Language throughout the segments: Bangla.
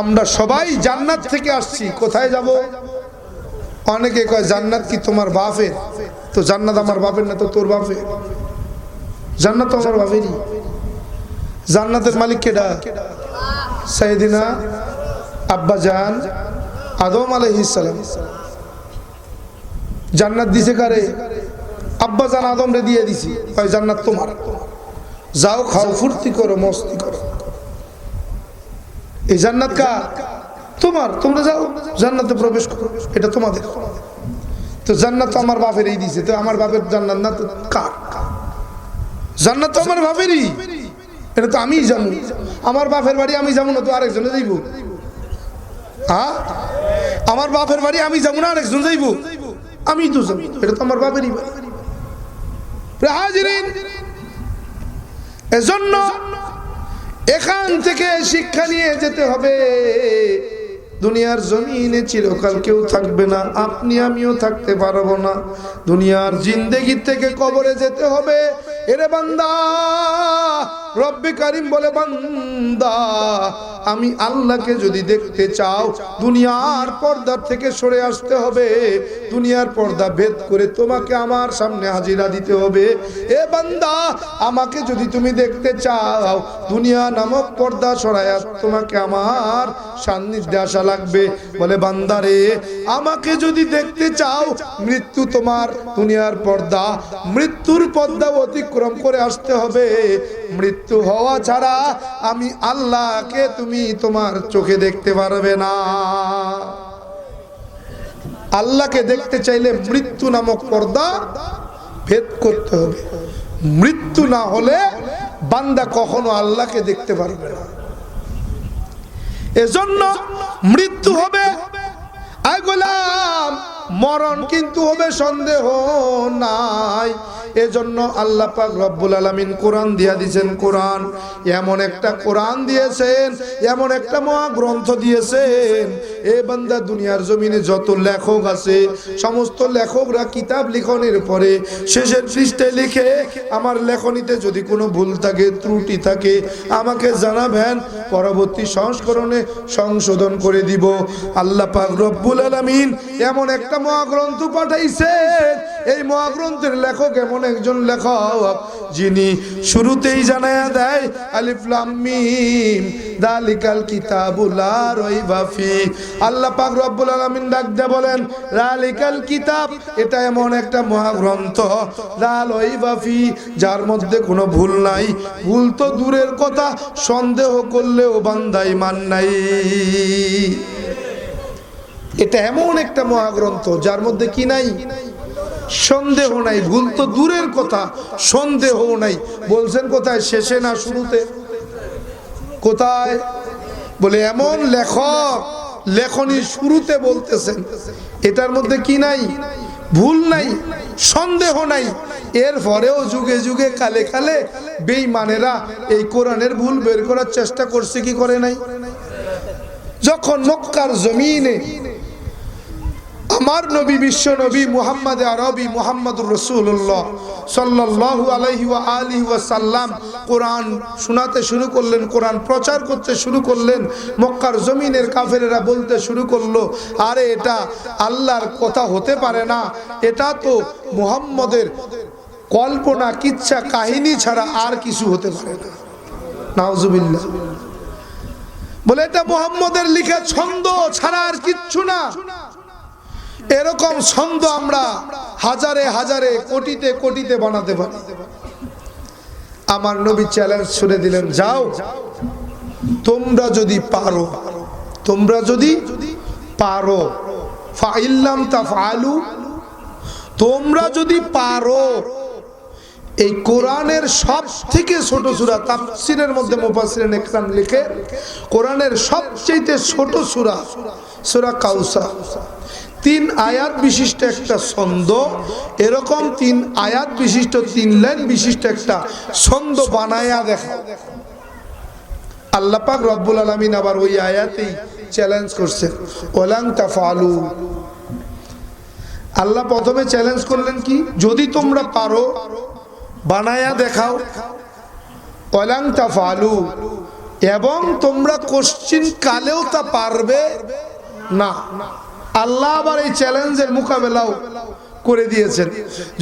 আমরা সবাই জান্নাত থেকে আসছি। কোথায় যাব? অনেকে কয়, জান্নাত কি তোমার বাপের? তো জান্নাত আমার বাপের না, তো তোর বাপের। জান্নাত আমার বাপেরই। জান্নাতের মালিক কেডা সাইদিনা আব্বা জান আদম আলাইহিসালাম জান্নাত দিছে কারে? আব্বা জান আদম রে দিয়ে দিছি। কয়, জান্নাত তোমার। যাও, খাও, ফুর্তি করো, মস্তি করো। এই জান্নাত কার তোমার, তোমরা যাও, জান্নাতে প্রবেশ করো, এটা তোমাদের। তো জান্নাত তো আমার বাপের এই দিছে, তো আমার বাপের জান্নাত না তো কার? জান্নাত তো আমার বাপেরই। এটা তো আমিই জানো। আমার বাপের বাড়ি আমি যাব না তো আরেকজনে যাইব। হ্যাঁ আমার বাপের বাড়ি আমি যাব না আরেকজন যাইব। আমি তো যাব এটা তো আমার বাপেরই বাড়ি। হাজিরিন, এজন্য এখান থেকে শিক্ষা নিয়ে যেতে হবে। দুনিয়ার জমিনে চিরকাল কেউ থাকবে না, আপনি আমিও থাকতে পারব না। দুনিয়ার জিন্দেগি থেকে কবরে যেতে হবে। এরে বান্দা! রব্বে কারিম বলে, বান্দা, আমি আল্লাহকে যদি দেখতে চাও, দুনিয়ার পর্দার থেকে সরে আসতে হবে। দুনিয়ার পর্দা ভেদ করে তোমাকে আমার সামনে হাজিরা দিতে হবে। এ বান্দা, আমাকে যদি তুমি দেখতে চাও, দুনিয়া নামক পর্দা সরাইয়া তোমাকে আমার সান্নিধ্যে আসা লাগবে। বলে বান্দারে আমাকে যদি দেখতে চাও, মৃত্যু তোমার দুনিয়ার পর্দা, মৃত্যুর পর্দা অতিক্রম করে আসতে হবে। মৃত্যু হওয়া ছাড়া আমি আল্লাহকে তুমি তোমার চোখে দেখতে পারবে না। আল্লাহকে দেখতে চাইলে মৃত্যু নামক পর্দা ভেদ করতে হবে। মৃত্যু না হলে বান্দা কখনো আল্লাহকে দেখতে পারবে না। এজন্য মৃত্যু হবে। আয় গোলাম মরণ কিন্তু হবে সন্দেহ নাই। এজন্য আল্লাহ পাক রব্বুল আলামিন কোরআন দিয়া দিয়েছেন কোরআন। এমন একটা কোরআন দিয়েছেন, এমন একটা মহাগ্রন্থ দিয়েছেন। এ বান্দা দুনিয়ার জমিনে যত লেখক আছে, সমস্ত লেখকরা কিতাব লিখনের পরে শেষের পৃষ্ঠায় লিখে, আমার লেখনীতে যদি কোনো ভুল থাকে, ত্রুটি থাকে, আমাকে জানাবেন, পরবর্তী সংস্করণে সংশোধন করে দিব। আল্লাহ পাক রব্বুল আলামিন এমন একটা মহাগ্রন্থ পাঠাইছে। এই মহাগ্রন্থের লেখক এমন একজন লেখক, যিনি শুরুতেই জানায়া দেয়, আলিফ লাম মিম, দালিকাল কিতাবুল লা রাইবা ফি। আল্লাহ পাক রব্বুল আলামিন ডাক দিয়ে বলেন দালিকাল কিতাব, এটা এমন একটা মহাগ্রন্থ, লা রাইবা ফি, যার মধ্যে কোনো ভুল নাই। ভুল তো দূরের কথা, সন্দেহ করলেও বান্দাই মান নাই। এটা এমন একটা মহাগ্রন্থ, যার মধ্যে কি নাই? সন্দেহ নাই, ভুল তো দূরের কথা, সন্দেহ নাই। বলছেন কোথায়? শেষে না শুরুতে? কোথায়? বলে, এমন লেখক লেখনী শুরুতে বলতেছেন। এটার মধ্যে কি নাই? ভুল নাই, সন্দেহ নাই। এর পরেও যুগে যুগে কালে কালে বেঈমানেরা এই কোরআনের ভুল বের করার চেষ্টা করছে, কি করে নাই? যখন মক্কার জমিনে আমার নবী, বিশ্ব নবী মুহাম্মদ আরবি মুহাম্মদুর রসুল্লাহ ওয়া আলিহি ওয়া সাল্লাম কোরআন শোনাতে শুরু করলেন, কোরআন প্রচার করতে শুরু করলেন, মক্কার জমিনের কাফেরেরা বলতে শুরু করল, আরে এটা আল্লাহর কথা হতে পারে না, এটা তো মুহাম্মদের কল্পনা, কিচ্ছা, কাহিনী ছাড়া আর কিছু হতে পারে না। নাউজুবিল্লাহ। বলে এটা মোহাম্মদের লিখা ছন্দ ছাড়া আর কিচ্ছু না। এরকম ছন্দ আমরা হাজারে হাজারে কোটিতে কোটিতে বানাতে পারি। আমার নবী চ্যালেঞ্জ ছুড়ে দিলেন, যাও, তোমরা যদি পারো, তোমরা যদি পারো, ফাইল্লাম তা ফালু তোমরা যদি পারো, এই কোরআনের সব থেকে ছোট সুরা, তাফসিরের মধ্যে মুফাসসিরিন একরাম লিখে, কোরআনের সবচেয়ে ছোট সুরা সুরা কাউসা তিন আয়াত বিশিষ্ট একটা ছন্দ, এরকম তিন আয়াত বিশিষ্ট, তিন লাইন বিশিষ্ট একটা ছন্দ বানায়া দেখা। আল্লাহ পাক রব্বুল আলামিন আবার ওই আয়াতেই চ্যালেঞ্জ করছে ওলাং তাফালু আল্লাহ প্রথমে চ্যালেঞ্জ করলেন কি? যদি তোমরা পারো, বানায়া দেখাও। ওলাং তাফালু এবং তোমরা কোশ্চিন কালেও তা পারবে? না। আল্লাহ আবার এই চ্যালেঞ্জের মোকাবেলাও করে দিয়েছেন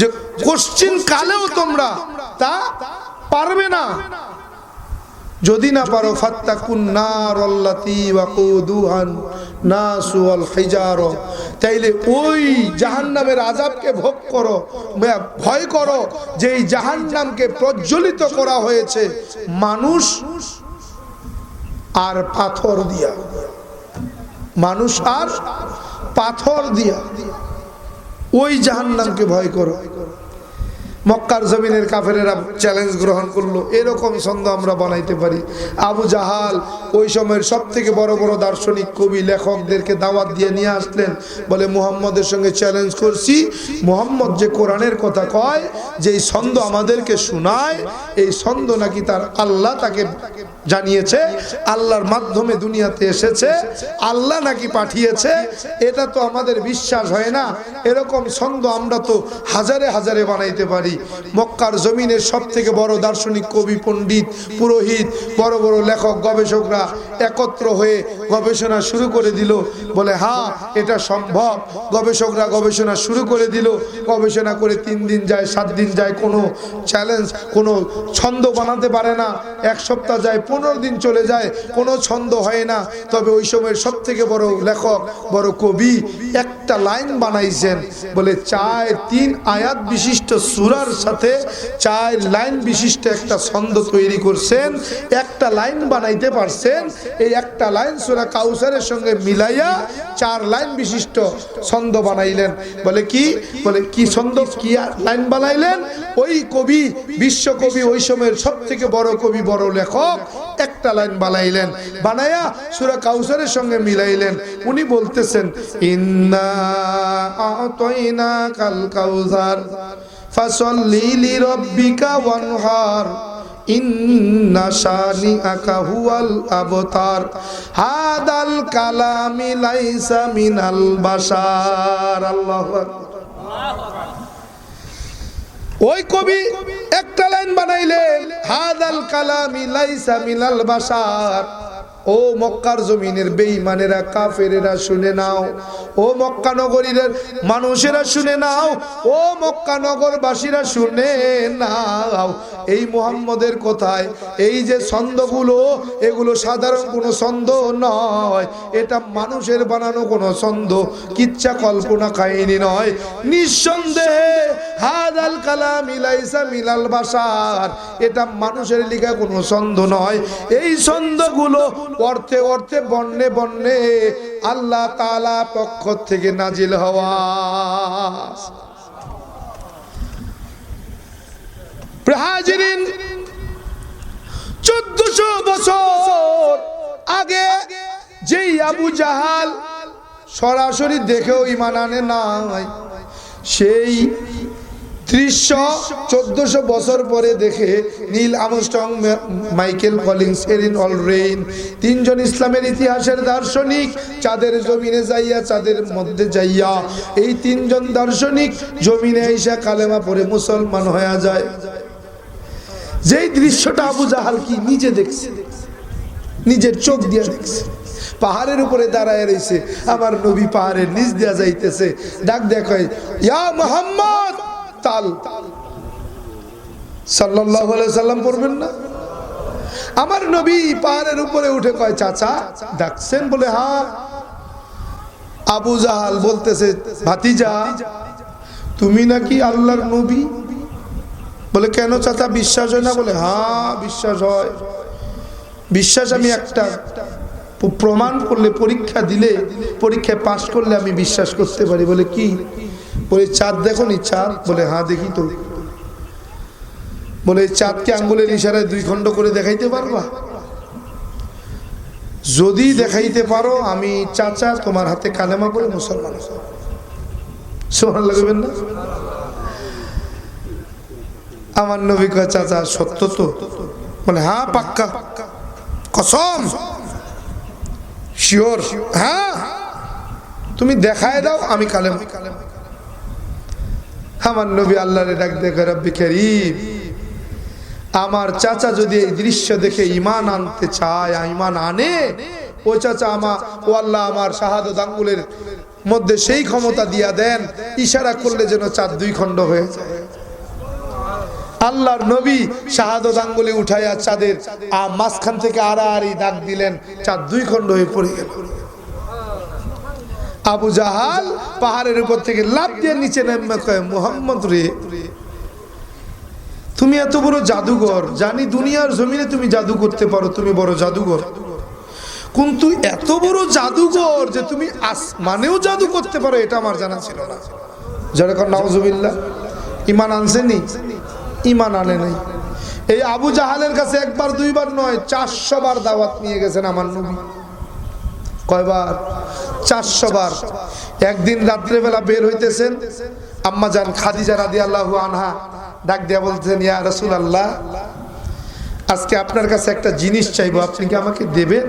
যে কোশ্চিন কালেও তোমরা তা পারবে না। যদি না পারো, ফাত্তাকুন নার আল্লাতি ওয়াকুদুহান নাসু ওয়াল হিজার। তাইলে ওই জাহান্নামের আযাবকে ভোগ করো ভয় করো যে এই জাহান্নামকে প্রজ্বলিত করা হয়েছে মানুষ আর পাথর দিয়া। মানুষ আর পাথর দিয়া ওই জাহান্নামকে ভয় করো। মক্কার জমিনের কাফেরেরা চ্যালেঞ্জ গ্রহণ করল। এরকম ছন্দ আমরা বানাইতে পারি। আবু জাহাল ওই সময়ের সব থেকে বড় বড় দার্শনিক, কবি, লেখকদেরকে দাওয়াত দিয়ে নিয়ে আসলেন। বলে, মুহাম্মদের সঙ্গে চ্যালেঞ্জ করছি। মুহাম্মদ যে কোরআনের কথা কয় যে এই ছন্দ আমাদেরকে শোনায়, এই ছন্দ নাকি তার আল্লাহ তাকে জানিয়েছে, আল্লাহর মাধ্যমে দুনিয়াতে এসেছে, আল্লাহ নাকি পাঠিয়েছে, এটা তো আমাদের বিশ্বাস হয় না। এরকম ছন্দ আমরা তো হাজারে হাজারে বানাইতে পারি। মক্কার জমিনের সব থেকে বড় দার্শনিক কবি, পণ্ডিত, পুরোহিত, বড় বড় লেখক, গবেষকরা একত্র হয়ে গবেষণা শুরু করে দিল। বলে হ্যাঁ এটা সম্ভব। গবেষকরা গবেষণা শুরু করে দিল। গবেষণা করে তিন দিন যায়, সাত দিন যায়, কোনো চ্যালেঞ্জ, কোনো ছন্দ বানাতে পারে না। এক সপ্তাহ যায়, পনেরো দিন চলে যায়, কোনো ছন্দ হয় না। তবে ওই সময়ের সব থেকে বড় লেখক, বড় কবি একটা লাইন বানাইছেন। বলে চার তিন আয়াত বিশিষ্ট সুরার সাথে চার লাইন বিশিষ্ট একটা ছন্দ তৈরি করছেন, একটা লাইন বানাইতে পারছেন, এই একটা লাইন সুরা কাউসারের সঙ্গে মিলাইয়া চার লাইন বিশিষ্ট ছন্দ বানাইলেন। বলে কি? বলে কি ছন্দ? কি লাইন বানাইলেন? ওই কবি, বিশ্বকবি ওই সময়ের সব থেকে বড় কবি, বড় লেখক, একটা লাইন বানাইলেন। বানায়া সুরা কাউসারের সঙ্গে মিলাইলেন। উনি বলতেছেন, ইন্না কাল কাউসার। ফাসল্লি লিরাব্বিকা ওয়ানহার, ইন্না শানিআকা হুয়াল আবতার। হাদাল কালামি লাইসা মিনাল বাশার। আল্লাহু ওই কবি একটা লাইন বানাইলেন, হাদাল কালামি লাইসা মিনাল বাশার। ও মক্কার জমিনের বেঈমানেরা, কাফেরেরা শুনে নাও। ও মক্কা নগরীর মানুষেরা শুনে নাও। ও মক্কা নগরবাসীরা শুনে নাও। এই মুহাম্মদের কথায়, এই যে ছন্দগুলো, এগুলো সাধারণ কোনো ছন্দ নয়। এটা মানুষের বানানো কোনো ছন্দ, কিচ্ছা কল্পনা কাহিনী নয়। নিঃসন্দেহে হাদাল কালাম ইলাইসা মিলাল বাসার এটা মানুষের লিখা কোনো ছন্দ নয়। এই ছন্দগুলো অর্থে অর্থে বন্যে বন্যে আল্লাহ তালা পক্ষ থেকে নাজিল হওয়া। চোদ্দশো বছর আগে যেই সরাসরি দেখেও ইমান আনে সেই দৃশ্য চোদ্দশো বছর পরে দেখে Neil Armstrong Michael Collins Edwin Aldrin, তিনজন ইসলামের ইতিহাসের দার্শনিক, চাঁদের জমিনে যাইয়া চাঁদের মধ্যে যাইয়া। এই তিনজন দার্শনিক জমিনে এসে কালেমা পরে মুসলমান হয়ে যায়। যেই দৃশ্যটা আবু জাহাল কি নিজে দেখছে, নিজের চোখ দিয়ে দেখছে, পাহাড়ের উপরে দাঁড়ায় রয়েছে আমার নবী পাহাড়ের নিচ দেওয়া যাইতেছে। ডাক দেখায়, ইয়া মোহাম্মদ! তাল। সাল্লাহ সাল্লাম পড়বেন না? আমার নবী পাহাড়ের উপরে উঠে কয়, চাচা, ডাকছেন বলে, হা। আবু জাহাল বলতেছে, ভাতিজা, তুমি নাকি আল্লাহর নবী? বলে, কেন চাচা, বিশ্বাস হয় না? বলে হ্যাঁ বিশ্বাস হয়। বিশ্বাস আমি একটা প্রমাণ করলে, পরীক্ষা দিলে, পরীক্ষায় পাশ করলে আমি বিশ্বাস করতে পারি। বলে, কি? বলে, চাঁদ দেখো নি, চাঁদ? বলে হ্যাঁ দেখি তো। বলে, চাঁদকে আঙ্গুলের ইশারায় দুই খণ্ড করে দেখাইতে পারবা? যদি দেখাইতে পারো, আমি চাচা তোমার হাতে কালেমা করে মুসলমান। সোহান লাগবেন না? আমার নবী কয়, চাচা, সত্য তো? বলে হ্যাঁ পাক্কা। কসম? শিওর। হ্যাঁ তুমি দেখায় দাও, আমি কালেম আমার নবী আল্লাহরে ডাক রব্বি করিম। আমার চাচা যদি এই দৃশ্য দেখে ইমান আনতে চায় ইমান আনে, ও চাচা আমা ও আল্লাহ আমার শাহাদত আঙ্গুলের মধ্যে সেই ক্ষমতা দিয়া দেন, ইশারা করলে যেন চাঁদ দুই খণ্ড হয়ে যায়। আল্লাহর নবী শাহাদত আঙ্গুলে উঠাইয়া চাঁদের মাঝখান থেকে আড়াআড়ি দাগ দিলেন, চাঁদ দুই খণ্ড হয়ে পড়ে গেল। আবু জাহাল পাহাড়ের উপর থেকে লাভ দিয়ে নিচে মোহাম্মদ রে, তুমি এত বড় জাদুঘর, জানি দুনিয়ার জমিনে তুমি জাদু করতে পারো, তুমি বড় জাদুঘর। কিন্তু এত বড় জাদুঘর যে তুমি আসমানেও জাদু করতে পারো, এটা আমার জানা ছিল না। যেরকম নওয়াজুবিল্লাহ ইমান আনছেনি ইমান আনে নাই। এই আবু জাহালের কাছে একবার, দুইবার নয়, চারশো বার দাওয়াত নিয়ে গেছেন আমার নবী। কয়বার? চারশো বার। একদিন রাত্রেবেলা বের হইতেছেন, আম্মা যান খাদিজা রাদি আল্লাহ আনহা ডাক দিয়া বলছেন ইয়া রসুল আল্লাহ আজকে আপনার কাছে একটা জিনিস চাইব, আপনি কি আমাকে দেবেন?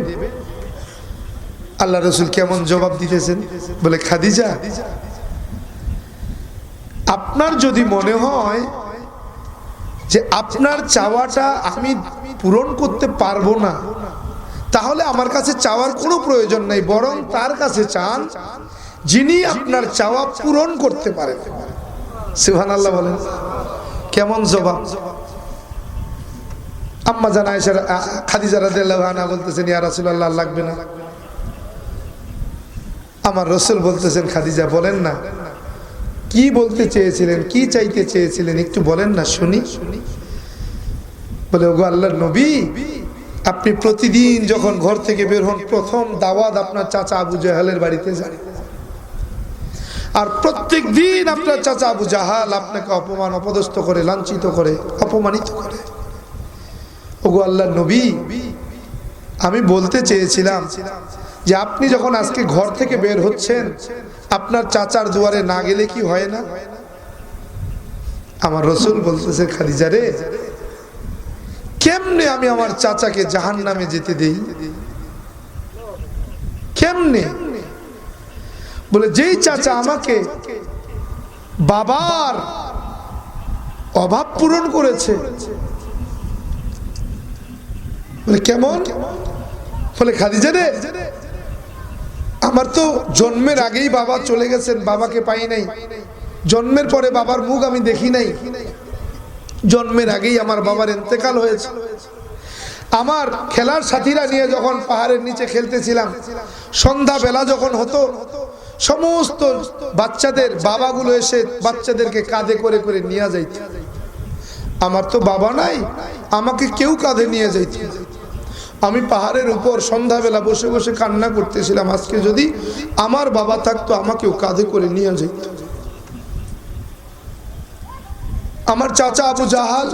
আল্লাহ রসুল কেমন জবাব দিতেছেন? বলে, খাদিজা, আপনার যদি মনে হয় যে আপনার চাওয়াটা আমি পূরণ করতে পারব না তাহলে আমার কাছে চাওয়ার কোনো প্রয়োজন নাই, বরং তার কাছে চান যিনি আপনার চাওয়া পূরণ করতে পারেন। সুহান আল্লাহ বলেন, কেমন জবাব? আম্মা জানা এসে খাদিজা রাদিয়াল্লাহু বলতেছেন, ইয়া রাসূলুল্লাহ লাগবে না। আমার রসুল বলতেছেন, খাদিজা, বলেন না। কি বলতে চেয়েছিলেন, কি চাইতে চেয়েছিলেন, একটু বলেন না, শুনি। বলে, ওগো আল্লাহর নবী আপনি প্রতিদিন যখন ঘর থেকে বের হন, প্রথম দাওয়াত আপনার চাচা আবু জাহালের বাড়িতে যান আর প্রত্যেক দিন আপনার চাচা আবু জাহাল আপনাকে অপমান, অপদস্থ করে, লাঞ্ছিত করে, অপমানিত করে। ওগো আল্লাহ নবী, আমি বলতে চেয়েছিলাম যে আপনি যখন আজকে ঘর থেকে বের হচ্ছেন, আপনার চাচার দুয়ারে না গেলে কি হয় না? আমার রসুল বলতেছে, খাদিজা রে কেমনে আমি আমার চাচাকে জাহান নামে যেতে দেই? কেমনে? বলে, যেই চাচা আমাকে বাবার অভাব পূরণ করেছে, বলে, কেমন? বলে, খাদিজা রে, আমার তো জন্মের আগেই বাবা চলে গেছেন, বাবাকে পাই নাই। জন্মের পরে বাবার মুখ আমি দেখি নাই। জন্মের আগেই আমার বাবার এতেকাল হয়েছে। আমার খেলার সাথীরা নিয়ে যখন পাহাড়ের নিচে খেলতেছিলাম সন্ধ্যা বেলা যখন হতো, সমস্ত বাচ্চাদের বাবাগুলো এসে বাচ্চাদেরকে কাঁধে করে করে নিয়ে যাইত। আমার তো বাবা নাই, আমাকে কেউ কাঁধে নিয়ে যাইত আমি পাহাড়ের উপর সন্ধ্যাবেলা বসে বসে কান্না করতেছিলাম, আজকে যদি আমার বাবা থাকতো, আমাকেও কাঁধে করে নিয়ে যেত আমার চাচা আবু জাহাজ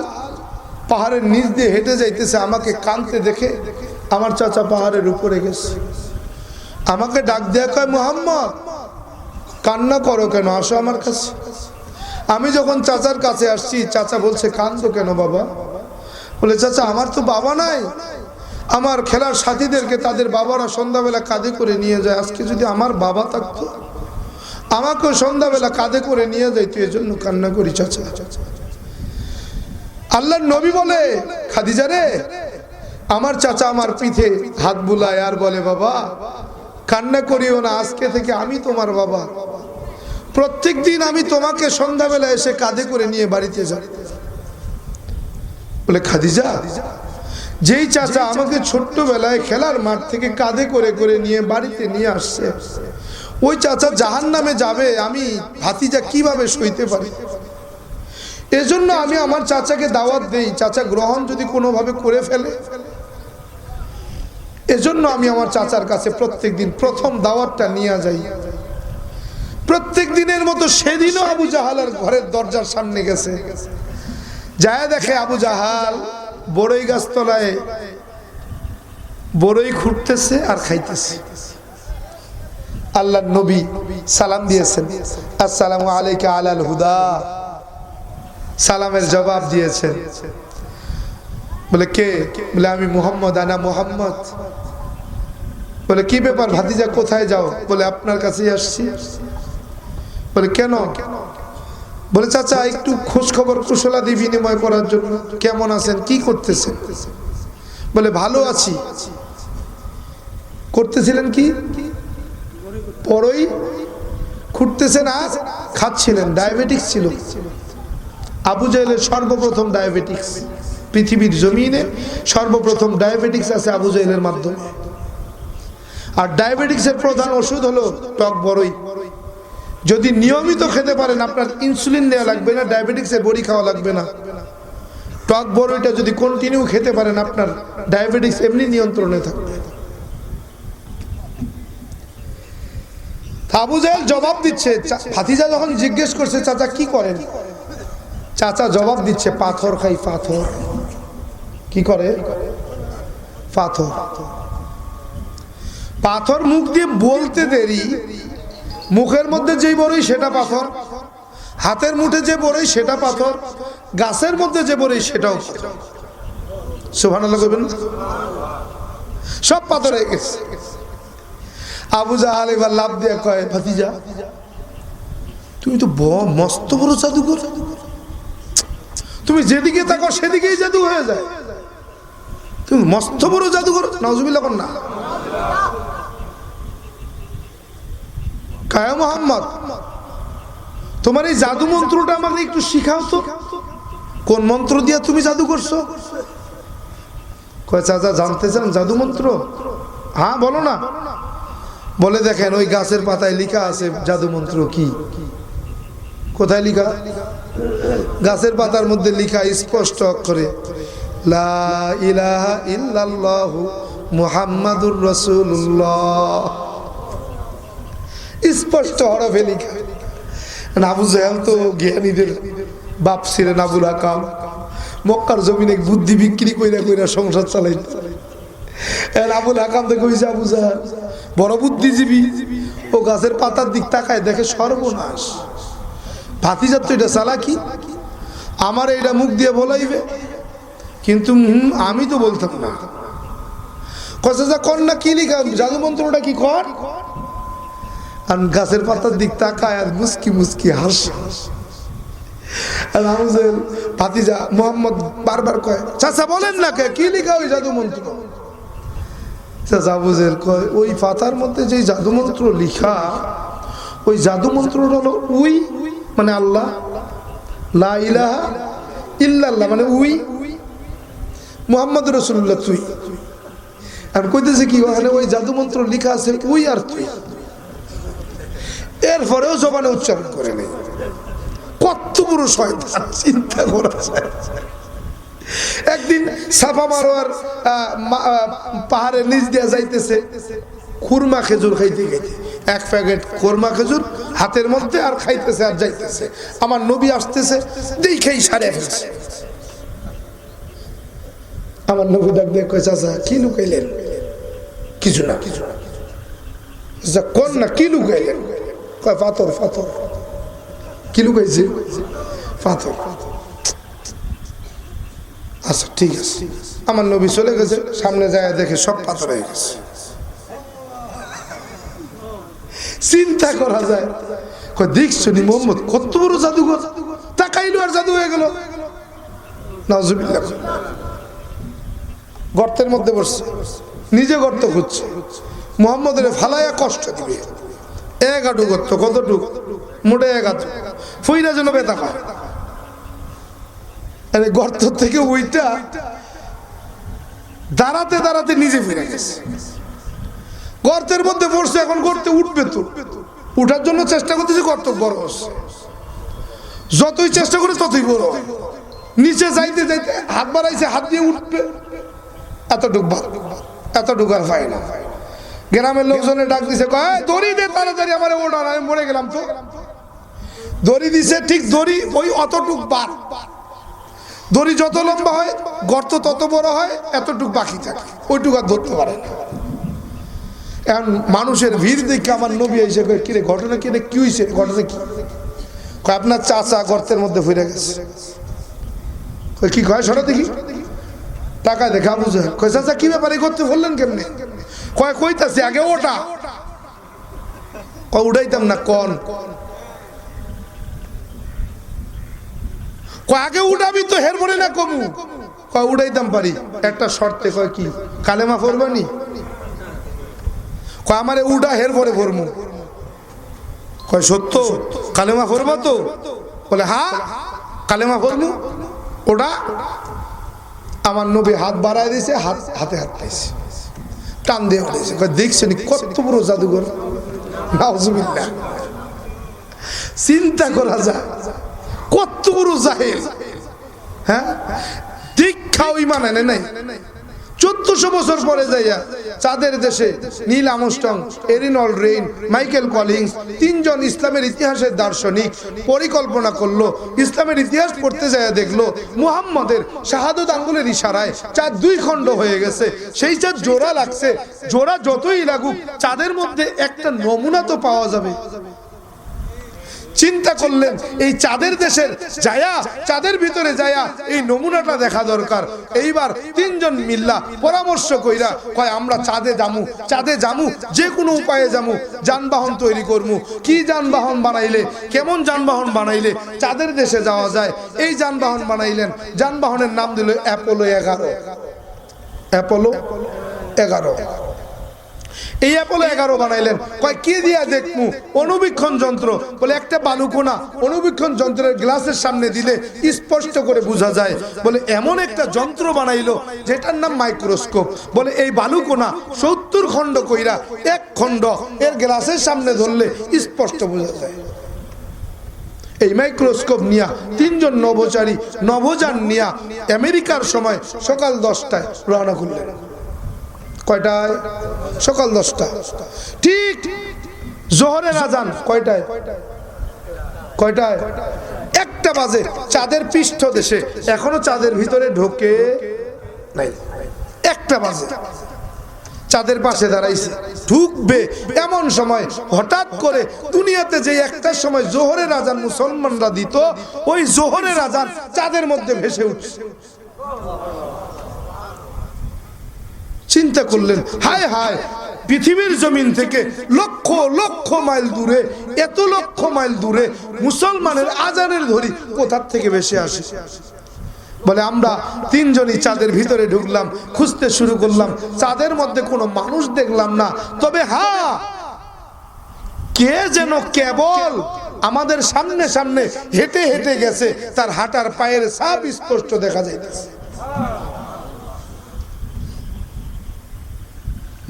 পাহাড়ের নিচ দিয়ে হেঁটে যাইতেছে, আমাকে কানতে দেখে আমার চাচা পাহাড়ের উপরে গেছে। আমাকে ডাক দেয়া কয়, মোহাম্মদ, কান্না করো কেন? আসো আমার কাছে। আমি যখন চাচার কাছে আসছি, চাচা বলছে, কান্দো কেন বাবা? বলে, চাচা, আমার তো বাবা নাই। আমার খেলার সাথীদেরকে তাদের বাবারা সন্ধ্যাবেলা কাঁধে করে নিয়ে যায়। আজকে যদি আমার বাবা থাকতো, আমাকেও সন্ধ্যাবেলা কাঁধে করে নিয়ে যাইতো। এই জন্য কান্না করি চাচা চাচা। আল্লাহর নবী বলে, খাদিজা রে, আমার চাচা আমার পিঠে হাত বুলায় আর বলে, বাবা, কান্না করিও না, আজকে থেকে আমি তোমার বাবা। প্রত্যেক দিন আমি তোমাকে সন্ধ্যাবেলা এসে কাঁধে করে নিয়ে বাড়িতে যাই। বলে, খাদিজা, যেই চাচা আমাকে ছোট্টবেলায় খেলার মাঠ থেকে কাঁধে করে করে নিয়ে বাড়িতে নিয়ে আসছে, ওই চাচা জাহান নামে যাবে, আমি ভাতিজা কীভাবে সইতে পারি? এজন্য আমি আমার চাচাকে দাওয়াত দেই, চাচা গ্রহণ যদি কোনোভাবে করে ফেলে। এজন্য আমি আমার চাচার কাছে প্রত্যেক দিন প্রথম দাওয়াতটা নিয়ে যাই। প্রত্যেক দিনের মতো সেদিনও আবু জাহালের ঘরের দরজার সামনে গেছে। যায় দেখে আবু জাহাল বড়ই গাছতলায়, বড়ই খুঁটতেছে আর খাইতেছে। আল্লাহ নবী সালাম দিয়েছেন। আসসালামু আলাইকা আলাল হুদা। সালামের জবাব দিয়েছেন। বলে কে? বলে আমি মোহাম্মদ, আনা মোহাম্মদ। বলে কি ব্যাপার ভাতিজা, কোথায় যাও? বলে আপনার কাছেই আসছি। বলে কেন? বলে চাচা, একটু খোঁজ খবর কুশলাদি বিনিময় করার জন্য কেমন আছেন? কি করতেছেন? বলে ভালো আছি। করতেছিলেন কি? পরই খুঁটতেছেন আর খাচ্ছিলেন। ডায়াবেটিক্স ছিল। আবু জাহেলের সর্বপ্রথম ডায়াবেটিক্স পৃথিবীর জমিনে, সর্বপ্রথম ডায়াবেটিক্স আছে আবু জাহেলের মাধ্যমে। আর ডায়াবেটিক্সের প্রধান ওষুধ হলো টক বড়ই। যদি নিয়মিত খেতে পারেন, আপনার ইনসুলিন নেওয়া লাগবে না ডায়াবেটিক্সের বড়ি খাওয়া লাগবে না। টক বড়ইটা যদি কন্টিনিউ খেতে পারেন, আপনার ডায়াবেটিক্স এমনি নিয়ন্ত্রণে থাকবে। আবু জাহেল জবাব দিচ্ছে ভাতিজা যখন জিজ্ঞেস করছে, চাচা কি করেন? চাচা জবাব দিচ্ছে, পাথর খাই, পাথর। কি করে? পাথর। পাথর মুখ দিয়ে বলতে দেরি। মুখের মধ্যে যেই বড়ই সেটা পাথর। হাতের মুঠে যে বড়ই সেটা পাথর। গাছের মধ্যে যে বড়ই সেটাও পাথর। সুভান করবেন সব পাথর হয়ে গেছে। আবু জাহাল এবার লাভ দিয়ে কয়, ভাতিজা, তুমি তো মস্ত বড় জাদুঘর তুমি যেদিকে তাকো সেদিকেই জাদু হয়ে যায়। তুমি মস্ত বড় জাদুঘর নজমিল্লা কর না। কায়া মোহাম্মদ, তোমার এই জাদু মন্ত্রটা আমাকে একটু শিখাও তো। কোন মন্ত্র দিয়ে তুমি জাদু করছ? কয়, চাচা জানতে চান জাদু মন্ত্র? হ্যাঁ বলো না। বলে দেখেন, ওই গাছের পাতায় লেখা আছে জাদু মন্ত্র কি? কোথায় লেখা? গাছের পাতার মধ্যে লিখা, স্পষ্ট অক্ষরে। মুহাম্মাদুর রাসূলুল্লাহ। স্পষ্ট হরফে লেখা। আবু জাহেল তো জ্ঞানীদের বাপ ছিলেন আবুল আকাম মক্কার জমিনে বুদ্ধি বিক্রি কইরা কইরা সংসার চালাই এর আবুল হাকাম দেখে হয়েছে আবু জাহাল, বড় বুদ্ধিজীবী। ও গাছের পাতার দিক তাকায় দেখে সর্বনাশ। ভাতিজার তো এটা চালাকি। আমার এটা মুখ দিয়ে বলাইবে। কিন্তু আমি তো বলতাম না। কষে কর না, কি লিখা? জাদু মন্ত্রটা কি কর? গাছের পাতার দিক তাকায় আর আর ভাতিজা মোহাম্মদ বারবার কয় বলেন না কে? ওই জাদু মন্ত্র? চাচা কয়, ওই পাতার মধ্যে যে জাদু মন্ত্র লিখা, ওই জাদু মন্ত্রটা হলো উই মানে আল্লাহ, লা ইল্লাল্লাহ মানে উই, মোহাম্মদ রসুল্লাহ তুই। আর কইতেছে কি ওখানে ওই জাদু মন্ত্র লিখা আছে, উই আর তুই। এরপরেও জবানে উচ্চারণ করে নেই। কত বড় শয়তান, চিন্তা করা একদিন সাফা মারোয়ার পাহাড়ের নিচ দিয়ে যাইতেছে, খুরমা খেজুর খাইতে খাইতে। এক প্যাকেট খুরমা খেজুর হাতের মধ্যে আর খাইতেছে আর যাইতেছে। আমার নবী আসতেছে দেখেই সারে ফেলছে। আমার নবী ডাক দিয়ে কয় চাচা কি লুকাইলেন? কিছু না কিছু না চাচা, কোন না কি লুকাইলেন? কয় পাথর পাথর। কি লুকাইছে? পাথর। আচ্ছা ঠিক আছে। আমার নবী চলে গেছে সামনে যায় দেখে সব পাথর হয়ে গেছে। চিন্তা করা যায়। কয়, দেখছ নি মোহাম্মদ, কত বড় জাদুঘর? তাকাইলো আর জাদু হয়ে গেল। গর্তের মধ্যে বসছে। নিজে গর্ত খুঁজছে। মোহাম্মদের ফালাইয়া কষ্ট দিবে। এক আটু গর্ত, কতটুক? মোটে এক আটু। ফুইরা যেন বেতা পায়। আরে, গর্ত থেকে ওইটা দাঁড়াতে দাঁড়াতে নিজে ফিরে গেছে। গর্তের মধ্যে পড়ছে, এখন গর্তে উঠবে তো। উঠার জন্য চেষ্টা করতেছে গর্ত বড় যতই চেষ্টা করে ততই বড় নিচে যাইতে যাইতে হাত বাড়াইছে, হাত দিয়ে উঠবে। এতটুক এতটুক আর পায় না। গ্রামের লোকজনে ডাক দিছে দড়ি দে তাড়াতাড়ি, আমার ওঠান আমি মরে গেলাম তো। দড়ি দিছে, ঠিক দড়ি ওই অতটুক বার দড়ি যত লম্বা হয়, গর্ত তত বড় হয়, এতটুক বাকি থাকে। ওইটুকু আর ধরতে পারে না। এখন মানুষের ভিড় দেখে আমার নবী এসে কয়, কিরে ঘটনা কি? রে কি হয়েছে ঘটনা কি? কয়, আপনার চাচা গর্তের মধ্যে ফিরে গেছে। কি কয়? সরা দেখি। টাকা দেখা বুঝে কয় চাচা কি ব্যাপারে? করতে বললেন কেমনে? কয় কইতাছে আগে ওটা। কয় উঠাইতাম না কন। কয় আগে উঠাবি তো হের পরে না কমু। কয় উড়াইতাম পারি। একটা শর্তে কয় কি? কালেমা পড়বানি? কয়, আমারে উডা হের পরে ভরমু। কয়, সত্য? কালেমা পড়বা তো? বলে হ্যাঁ কালেমা পড়মু ওটা আমার নবী হাত বাড়ায় দিয়েছে, হাত, হাতে হাত পাইছে। টান দিয়ে উঠেছে। দেখছেন কত বড় জাদুঘর? নাউজুবিল্লাহ। চিন্তা করা যায় কত বড় জাহের হ্যাঁ? দীক্ষা ওই মানে নাই। চোদ্দশো বছর পরে যাইয়া চাঁদের দেশে Neil Armstrong এরিনল rain, Michael Collins তিনজন ইসলামের ইতিহাসের দার্শনিক পরিকল্পনা করল, ইসলামের ইতিহাস পড়তে যাইয়া দেখল মুহাম্মদের শাহাদত আঙ্গুলের ইশারায় চাঁদ দুই খণ্ড হয়ে গেছে। সেই চাঁদ জোড়া লাগছে, জোড়া যতই লাগুক, চাঁদের মধ্যে একটা নমুনা তো পাওয়া যাবে। চিন্তা করলেন, এই চাঁদের দেশের যায়া, চাঁদের ভিতরে যায়া এই নমুনাটা দেখা দরকার। এইবার তিনজন মিল্লা পরামর্শ কইরা কয়, আমরা চাঁদে জামু চাঁদে জামু যে কোনো উপায়ে জামু যানবাহন তৈরি করমু। কি যানবাহন বানাইলে, কেমন যানবাহন বানাইলে চাঁদের দেশে যাওয়া যায়? এই যানবাহন বানাইলেন। যানবাহনের নাম দিল অ্যাপোলো এগারো। অ্যাপোলো এগারো। এই অ্যাপোলো এগারো বানাইলেন। কয়, কি দিয়া দেখমু? অনুবীক্ষণ যন্ত্র। বলে, একটা বালুকোনা অনুবীক্ষণ যন্ত্রের গ্লাসের সামনে দিলে স্পষ্ট করে বোঝা যায়। বলে, এমন একটা যন্ত্র বানাইলো, যেটার নাম মাইক্রোস্কোপ। বলে, এই বালুকোনা সত্তর খণ্ড কইরা এক খণ্ড এর গ্লাসের সামনে ধরলে স্পষ্ট বোঝা যায়। এই মাইক্রোস্কোপ নিয়া তিনজন নভোচারী নভোযান নিয়া আমেরিকার সময় সকাল দশটায় রওনা করলেন। কয়টায়? সকাল দশটা। ঠিক জোহরের আজান, কয়টায়? কয়টায়? একটা বাজে। চাঁদের পৃষ্ঠ দেশে। এখনও চাঁদের ভিতরে ঢোকে নাই। একটা বাজে। চাঁদের পাশে দাঁড়াইছে। ঢুকবে এমন সময়, হঠাৎ করে দুনিয়াতে যে একটা সময় জোহরের আজান মুসলমানরা দিত, ওই জোহরের আজান চাঁদের মধ্যে ভেসে উঠছে। চিন্তা করলেন, হায় হায়, পৃথিবীর জমিন থেকে লক্ষ লক্ষ মাইল দূরে, এত লক্ষ মাইল দূরে মুসলমানের আজানের ধরি কোথার থেকে বেশি আসে? বলে, আমরা তিনজনই চাঁদের ভিতরে ঢুকলাম, খুঁজতে শুরু করলাম, চাঁদের মধ্যে কোনো মানুষ দেখলাম না। তবে হ্যাঁ কে যেন কেবল আমাদের সামনে সামনে হেঁটে হেঁটে গেছে, তার হাঁটার পায়ের সাপ স্পষ্ট দেখা যাইতেছে।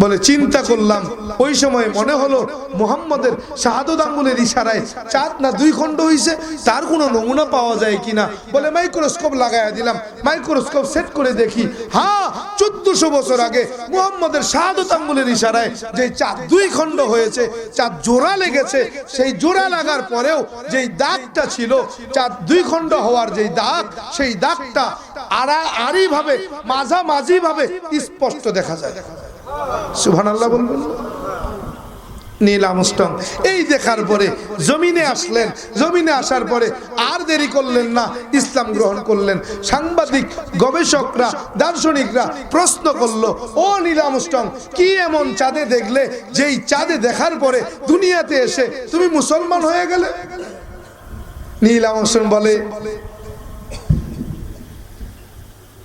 বলে চিন্তা করলাম। ওই সময় মনে হলো মোহাম্মদের শাহাদত আঙ্গুলের ইশারায় চাঁদ না দুই খণ্ড হইছে, তার কোনো নমুনা পাওয়া যায় কিনা? বলে মাইক্রোস্কোপ লাগাইয়া দিলাম। মাইক্রোস্কোপ সেট করে দেখি হ্যাঁ চোদ্দশো বছর আগে মোহাম্মদের শাহাদত আঙ্গুলের ইশারায় যে চাঁদ দুই খণ্ড হয়েছে, চাঁদ জোড়া লেগেছে, সেই জোড়া লাগার পরেও যেই দাগটা ছিল, চাঁদ দুই খণ্ড হওয়ার যেই দাগ, সেই দাগটা আড়া আড়ি ভাবে মাঝামাঝি ভাবে স্পষ্ট দেখা যায়। নীল এই দেখার পরে জমিনে আসলেন আসার পরে আর দেরি করলেন না, ইসলাম গ্রহণ করলেন। সাংবাদিক, গবেষকরা, দার্শনিকরা প্রশ্ন করল, ও নীল আমস্টং কি এমন চাঁদে দেখলে? যেই চাঁদে দেখার পরে দুনিয়াতে এসে তুমি মুসলমান হয়ে গেলে? নীল বলে,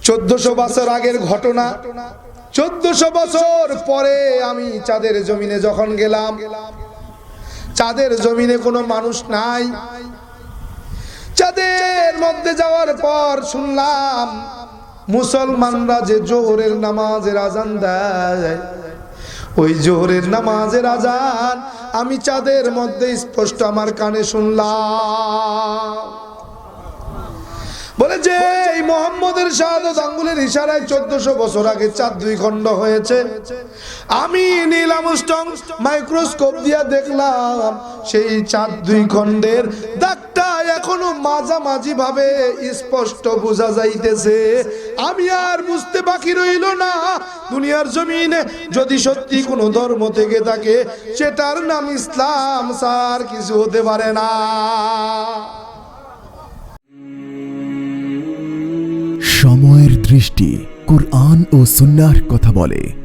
চোদ্দশো বছর আগের ঘটনা চোদ্দশো বছর পরে আমি চাঁদের জমিনে যখন গেলাম, চাঁদের জমিনে কোনো মানুষ নাই। চাঁদের মধ্যে যাওয়ার পর শুনলাম, মুসলমানরা যে জোহরের নামাজের আজান দেয়, ওই জোহরের নামাজের আজান আমি চাঁদের মধ্যে স্পষ্ট আমার কানে শুনলাম। বলে যে, এই মোহাম্মদের শাহাদত আঙ্গুলের ইশারায় চোদ্দশো বছর আগে চার দুই খণ্ড হয়েছে। আমি নীলাম মাইক্রোস্কোপ দিয়া দেখলাম, সেই চার দুই খণ্ডের দাগটা এখনও মাঝামাঝি ভাবে স্পষ্ট বোঝা যাইতেছে। আমি আর বুঝতে বাকি রইল না। দুনিয়ার জমিনে যদি সত্যি কোনো ধর্ম থেকে থাকে, সেটার নাম ইসলাম, স্যার, কিছু হতে পারে না। সময়ের দৃষ্টি কুরআন ও সুন্নার কথা বলে।